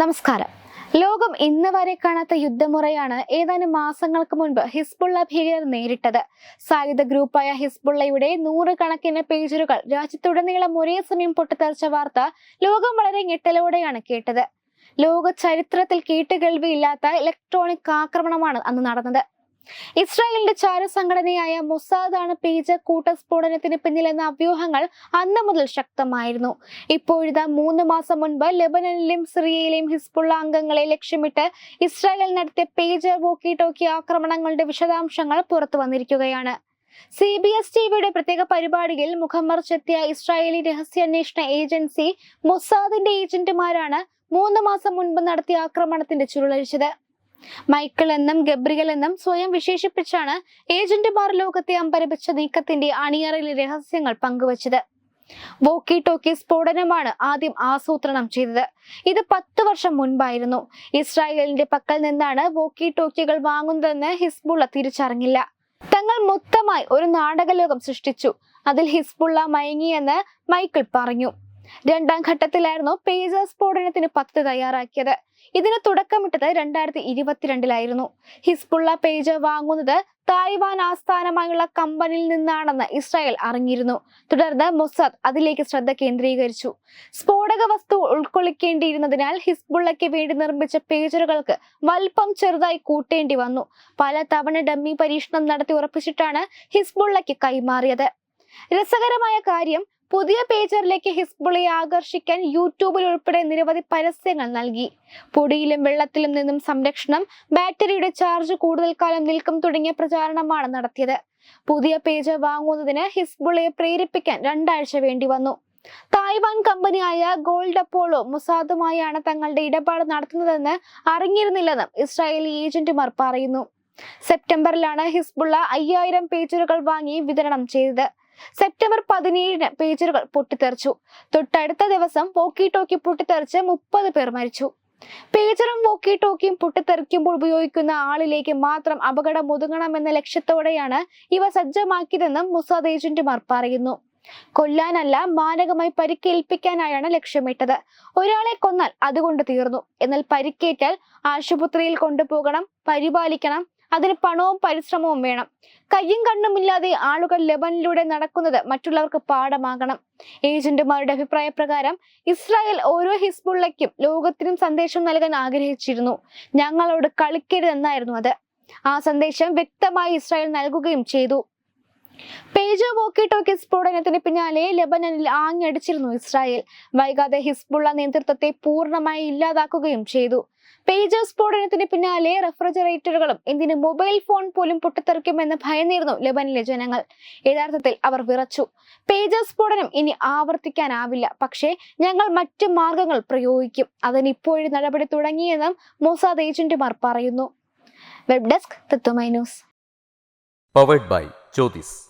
നമസ്കാരം. ലോകം ഇന്ന് വരെ കാണാത്ത യുദ്ധമുറയാണ് ഏതാനും മാസങ്ങൾക്ക് മുൻപ് ഹിസ്ബുള്ള ഭീകരർ നേരിട്ടത്. സായുധ ഗ്രൂപ്പായ ഹിസ്ബുള്ളയുടെ നൂറുകണക്കിന് പേജറുകൾ രാജ്യത്തുടനീളം ഒരേ സമയം പൊട്ടിത്തെറിച്ച വാർത്ത ലോകം വളരെ ഞെട്ടലോടെയാണ് കേട്ടത്. ലോക ചരിത്രത്തിൽ കേട്ടുകേൾവിയില്ലാത്ത ഇലക്ട്രോണിക് ആക്രമണമാണ് അന്ന് നടന്നത്. ഇസ്രായേലിന്റെ ചാരസംഘടനയായ മൊസാദാണ് പേജ കൂട്ടസ്ഫോടനത്തിന് പിന്നിലെന്ന അഭ്യൂഹങ്ങൾ അന്ന് മുതൽ ശക്തമായിരുന്നു. ഇപ്പോഴിതാ മൂന്ന് മാസം മുൻപ് ലെബനനിലും സിറിയയിലെയും ഹിസ്ബുള്ള അംഗങ്ങളെ ലക്ഷ്യമിട്ട് ഇസ്രായേൽ നടത്തിയ പേജ വോക്കി ടോക്കി ആക്രമണങ്ങളുടെ വിശദാംശങ്ങൾ പുറത്തു വന്നിരിക്കുകയാണ്. സി ബി എസ് ടിവിയുടെ പ്രത്യേക പരിപാടിയിൽ മുഖമർച്ചെത്തിയ ഇസ്രായേലി രഹസ്യാന്വേഷണ ഏജൻസി മൊസാദിന്റെ ഏജന്റുമാരാണ് മൂന്ന് മാസം മുൻപ് നടത്തിയ ആക്രമണത്തിന്റെ ചുരുളഴിച്ചത്. മൈക്കിൾ എന്നും ഗബ്രിയൽ എന്നും സ്വയം വിശേഷിപ്പിച്ചാണ് ഏജന്റുമാർ ലോകത്തെ അമ്പരപ്പിച്ച നീക്കത്തിന്റെ അണിയറയിലെ രഹസ്യങ്ങൾ പങ്കുവച്ചത്. വോക്കി ടോക്കി സ്ഫോടനമാണ് ആദ്യം ആസൂത്രണം ചെയ്തത്. ഇത് പത്ത് വർഷം മുൻപായിരുന്നു. ഇസ്രായേലിന്റെ പക്കൽ നിന്നാണ് വോക്കി ടോക്കികൾ വാങ്ങുന്നതെന്ന് ഹിസ്ബുള്ള തിരിച്ചറിഞ്ഞില്ല. തങ്ങൾ മൊത്തമായി ഒരു നാടകലോകം സൃഷ്ടിച്ചു. അതിൽ ഹിസ്ബുള്ള മയങ്ങിയെന്ന് മൈക്കിൾ പറഞ്ഞു. രണ്ടാം ഘട്ടത്തിലായിരുന്നു പേജർ സ്ഫോടനത്തിന് പദ്ധതി തയ്യാറാക്കിയത്. ഇതിന് തുടക്കമിട്ടത് രണ്ടായിരത്തി ഇരുപത്തിരണ്ടിലായിരുന്നു ഹിസ്ബുള്ള പേജ് വാങ്ങുന്നത് തായ്വാൻ ആസ്ഥാനമായുള്ള കമ്പനിയിൽ നിന്നാണെന്ന് ഇസ്രായേൽ അറിഞ്ഞിരുന്നു. തുടർന്ന് മൊസാദ് അതിലേക്ക് ശ്രദ്ധ കേന്ദ്രീകരിച്ചു. സ്ഫോടക വസ്തു ഉൾക്കൊള്ളിക്കേണ്ടിയിരുന്നതിനാൽ ഹിസ്ബുള്ളയ്ക്ക് വേണ്ടി നിർമ്മിച്ച പേജറുകൾക്ക് വലിപ്പം ചെറുതായി കൂട്ടേണ്ടി വന്നു. പല തവണ ഡമ്മി പരീക്ഷണം നടത്തി ഉറപ്പിച്ചിട്ടാണ് ഹിസ്ബുള്ളയ്ക്ക് കൈമാറിയത്. രസകരമായ കാര്യം പുതിയ പേജറിലേക്ക് ഹിസ്ബുളയെ ആകർഷിക്കാൻ യൂട്യൂബിൽ ഉൾപ്പെടെ നിരവധി പരസ്യങ്ങൾ നൽകി. പൊടിയിലും വെള്ളത്തിലും നിന്നും സംരക്ഷണം ബാറ്ററിയുടെ ചാർജ് കൂടുതൽ കാലം നിൽക്കും തുടങ്ങിയ പ്രചാരണമാണ് നടത്തിയത്. പുതിയ പേജ് വാങ്ങുന്നതിന് ഹിസ്ബുളയെ പ്രേരിപ്പിക്കാൻ രണ്ടാഴ്ച വേണ്ടി വന്നു. തായ്വാൻ കമ്പനിയായ ഗോൾഡ് അപ്പോളോ മുസാദുമായാണ് തങ്ങളുടെ ഇടപാട് നടത്തുന്നതെന്ന് അറിഞ്ഞിരുന്നില്ലെന്നും ഇസ്രായേലി ഏജന്റുമാർ പറയുന്നു. സെപ്റ്റംബറിലാണ് ഹിസ്ബുള്ള അയ്യായിരം പേജറുകൾ വാങ്ങി വിതരണം ചെയ്തത്. സെപ്റ്റംബർ പതിനേഴിന് പേജറുകൾ പൊട്ടിത്തെറിച്ചു. തൊട്ടടുത്ത ദിവസം വോക്കി ടോക്കി പൊട്ടിത്തെറിച്ച് മുപ്പത് പേർ മരിച്ചു. പേജറും വോക്കി ടോക്കിയും പൊട്ടിത്തെറിക്കുമ്പോൾ ഉപയോഗിക്കുന്ന ആളിലേക്ക് മാത്രം അപകടം ഒതുങ്ങണമെന്ന ലക്ഷ്യത്തോടെയാണ് ഇവ സജ്ജമാക്കിയതെന്നും മുസാദ് ഏജന്റുമാർ പറയുന്നു. കൊല്ലാനല്ല മാരകമായി പരിക്കേൽപ്പിക്കാനായാണ് ലക്ഷ്യമിട്ടത്. ഒരാളെ കൊന്നാൽ അതുകൊണ്ട് തീർന്നു. എന്നാൽ പരിക്കേറ്റാൽ ആശുപത്രിയിൽ കൊണ്ടുപോകണം പരിപാലിക്കണം അതിന് പണവും പരിശ്രമവും വേണം. കയ്യും കണ്ണുമില്ലാതെ ആളുകൾ ലെബനിലൂടെ നടക്കുന്നത് മറ്റുള്ളവർക്ക് പാഠമാകണം. ഏജന്റുമാരുടെ അഭിപ്രായ പ്രകാരം ഇസ്രായേൽ ഓരോ ഹിസ്ബുള്ളയ്ക്കും ലോകത്തിനും സന്ദേശം നൽകാൻ ആഗ്രഹിച്ചിരുന്നു. ഞങ്ങളോട് കളിക്കരുതെന്നായിരുന്നു അത്. ആ സന്ദേശം വ്യക്തമായി ഇസ്രായേൽ നൽകുകയും ചെയ്തു. പേജോ വോക്കി ടോക്കി സ്ഫോടനത്തിന് പിന്നാലെ ലെബനനിൽ ആഞ്ഞടിച്ചിരുന്നു ഇസ്രായേൽ. വൈകാതെ ഹിസ്ബുള്ള നേതൃത്വത്തെ പൂർണമായി ഇല്ലാതാക്കുകയും ചെയ്തു. പേജോ സ്ഫോടനത്തിന് പിന്നാലെ റെഫ്രിജറേറ്ററുകളും എന്തിന് മൊബൈൽ ഫോൺ പോലും പൊട്ടിത്തെറിക്കുമെന്ന് ഭയന്നിരുന്നു ലെബനിലെ ജനങ്ങൾ. യഥാർത്ഥത്തിൽ അവർ വിറച്ചു. പേജോ സ്ഫോടനം ഇനി ആവർത്തിക്കാനാവില്ല. പക്ഷേ ഞങ്ങൾ മറ്റു മാർഗങ്ങൾ പ്രയോഗിക്കും. അതിന് ഇപ്പോഴും നടപടി തുടങ്ങിയെന്നും മൊസാദ് ഏജന്റുമാർ പറയുന്നു. Web desk Tatwamayi news. Powered by Jyothis